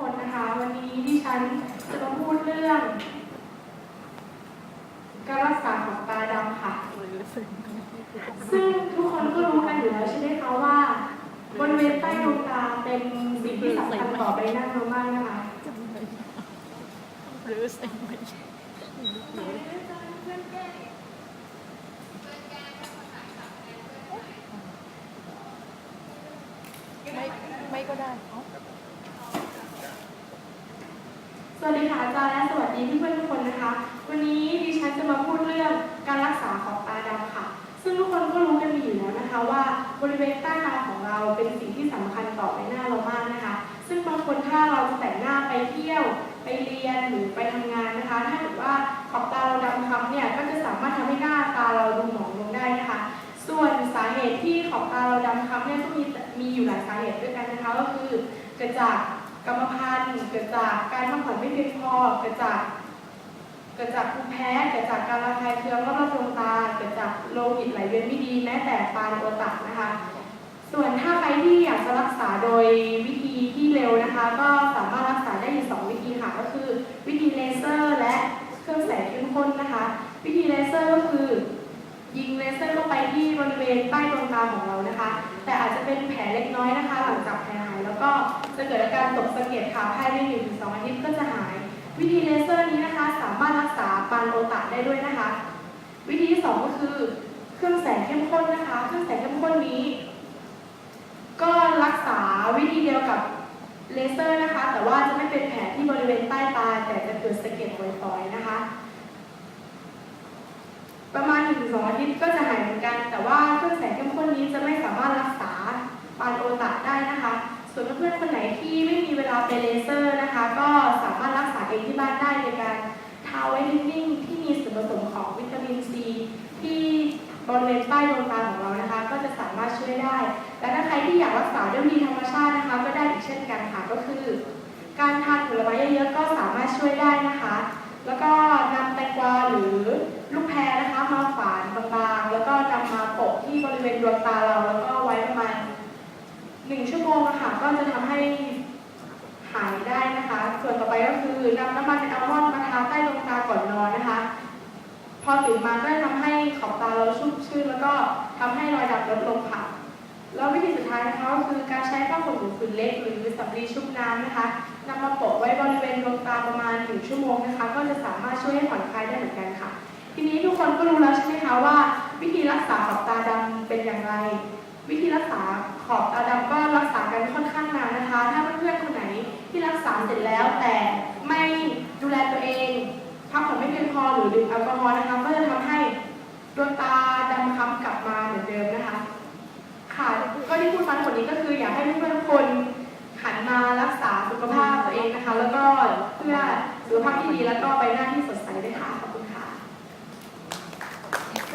คนนะคะ วันนี้ดิฉันจะมาพูดเรื่อง การรักษาของตาดำค่ะ ซึ่งทุกคนก็รู้กันอยู่แล้วใช่ไหมคะว่าบริเวณใต้ดวงตาเป็นสิ่งที่สำคัญต่อใบหน้าเรามากนะคะหรือสิ่งไม่ไม่ก็ได้ สวัสดีค่ะอาจารย์และสวัสดีเพื่อนทุกคนนะคะ วันนี้ดิฉันจะมาพูดเรื่องการรักษาของตาดำค่ะ ซึ่งทุกคนก็รู้กันดีอยู่แล้วนะคะ ว่าบริเวณใต้ตาของเราเป็นสิ่งที่สำคัญต่อใบหน้าเรามากนะคะ ซึ่งบางคนถ้าเราจะแต่งหน้าไปเที่ยว ไปเรียนหรือไปทำงานนะคะ ถ้าเกิดว่าขอบตาเราดำคล้ำเนี่ยก็จะสามารถทำให้หน้าตาเราดูหมองลงได้นะคะ ส่วนสาเหตุที่ขอบตาเราดำคล้ำเนี่ยก็มีมีอยู่หลายสาเหตุด้วยกันนะคะ ก็คือเกิดจาก รรมพันธุ์เกิดจากการพักผ่อนไม่เพียงพอเกิดจากเกิดจากภูมิแพ้เกิดจากการระคายเคืองรอบๆดวงตาเกิดจากโลหิตไหลเวียนไม่ดีแม้แต่ปานโอตะนะคะ ส่วนถ้าใครที่อยากจะรักษาโดยวิธีที่เร็วนะคะ ก็สามารถรักษาได้อยู่สองวิธีค่ะก็คือ วิธีเลเซอร์ และเครื่องแสงเข้มข้นนะคะ วิธีเลเซอร์ก็คือ ยิงเลเซอร์เข้าไปที่บริเวณใต้ดวงตาของเรานะคะ แต่ เป็นแผลเล็กน้อยนะคะ หลังจากแผลหายแล้วก็จะเกิดอาการตกสะเก็ดค่ะภายใน1-2อาทิตย์ก็จะหาย วิธีเลเซอร์นี้นะคะ สามารถรักษาปานโอตะได้ด้วยนะคะ วิธีที่สองก็คือเครื่องแสงเข้มข้นนะคะ เครื่องแสงเข้มข้นนี้ ก็รักษาวิธีเดียวกับเลเซอร์นะคะ แต่ว่าจะไม่เป็นแผลที่บริเวณใต้ตา แต่จะเกิดสะเก็ดฝอยๆนะคะ ประมาณ1-2อาทิตย์ก็จะหายเหมือนกัน แต่ว่าเครื่องแสงเข้มข้นนี้จะไม่สามารถรักษา ปานโอตะได้นะคะ ส่วนเพื่อนๆคนไหนที่ไม่มีเวลาไปเลเซอร์นะคะ ก็สามารถรักษาเองที่บ้านได้ในการทาไวท์นิ่งที่มีส่วนผสมของวิตามินซีที่บริเวณใต้ดวงตาของเรานะคะ ก็จะสามารถช่วยได้ และถ้าใครที่อยากรักษาด้วยวิธีธรรมชาตินะคะ ก็ได้อีกเช่นกันค่ะก็คือ การทานผลไม้เยอะๆก็สามารถช่วยได้นะคะ แล้วก็นำแตงกวาหรือลูกแพรนะคะมาฝานบางๆแล้วก็นำมาโปะที่บริเวณดวงตาเราแล้วก็ หนึ่งชั่วโมงอะคะก็จะทำให้หายได้นะคะ ส่วนต่อไปก็คือนำน้ำมันอัลมอนด์มาทาใต้ดวงตาก่อนนอนนะคะ พอตื่นมาก็จะทำให้ขอบตาเราชุ่มชื่นแล้วก็ทำให้รอยดำลดลงค่ะแล้ววิธีสุดท้ายนะคะก็คือการใช้ผ้าขนหนูผืนเล็กหรือสำลีชุบน้ำนะคะนำมาโปะไว้บริเวณดวงตาประมาณหนึ่งชั่วโมงนะคะ ก็จะสามารถช่วยให้ผ่อนคลายได้เหมือนกันค่ะ ทีนี้ทุกคนก็รู้แล้วใช่ไหมคะว่า วิธีรักษาขอบตาดำเป็นอย่างไร วิธีรักษาขอบตาด ดื่มแอลกอฮอล์นะคะก็จะทำให้ดวงตาดำคล้ำกลับมาเหมือนเดิมนะคะ ค่ะก็ที่พูดมาทั้งหมดนี้ก็คืออยากให้เพื่อนๆทุกคนหันมารักษาสุขภาพตัวเองนะคะ แล้วก็เพื่อสุขภาพที่ดีแล้วก็ใบหน้าที่สดใสด้วยค่ะ